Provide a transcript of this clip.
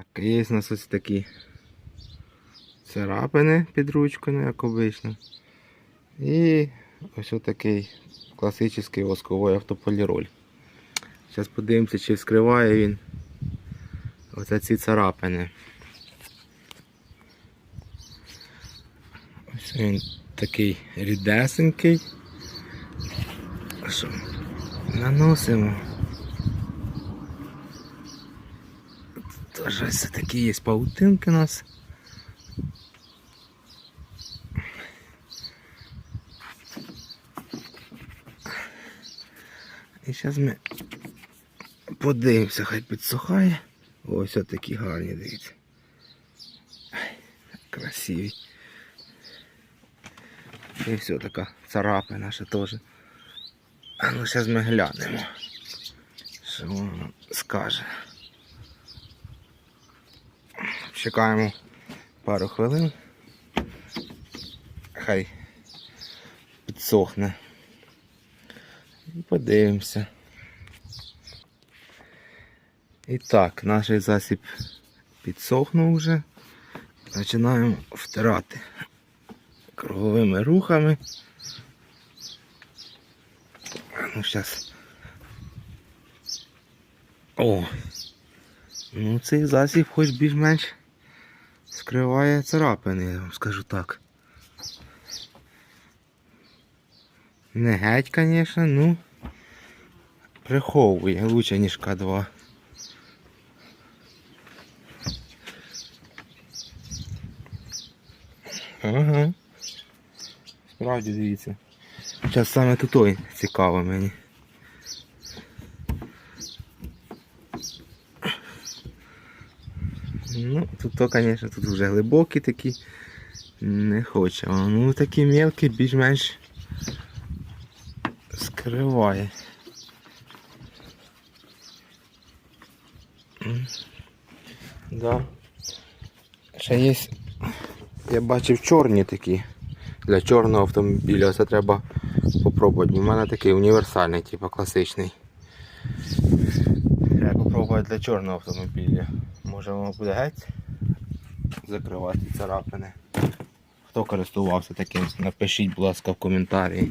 Так, є у нас ось такі царапини під ручкою, як обично. І ось такий класичний восковий автополіроль. Зараз подивимося, чи вскриває він оце ці царапини. Ось він такий рідесенький. Наносимо. Ось такі є паутинки у нас. І зараз ми подивимося, хай підсухає. Ось такі гарні, дивіться. Красиві. І все така царапа наша теж. А ну зараз ми глянемо. Що воно скаже. Чекаємо пару хвилин. Хай підсохне. І подивимося. І так, наш засіб підсохнув вже. Починаємо втирати круговими рухами. Ну зараз. О! Ну цей засіб хоч більш-менш скриває царапини, я вам скажу так. Не геть, звісно, ну приховує лучше, ніж К2. Ага. Справді дивіться. Зараз саме тут той цікаво мені. Ну, тут то, звісно, тут вже глибокі такі. Не хоче. Ну такі мелкі більш-менш скриває. Да. Ще є. Я бачив чорні такі. Для чорного автомобіля це треба попробувати. У мене такий універсальний, типу класичний. Треба попробувати для чорного автомобіля. Може воно буде геть закривати царапини. Хто користувався таким, напишіть, будь ласка, в коментарі.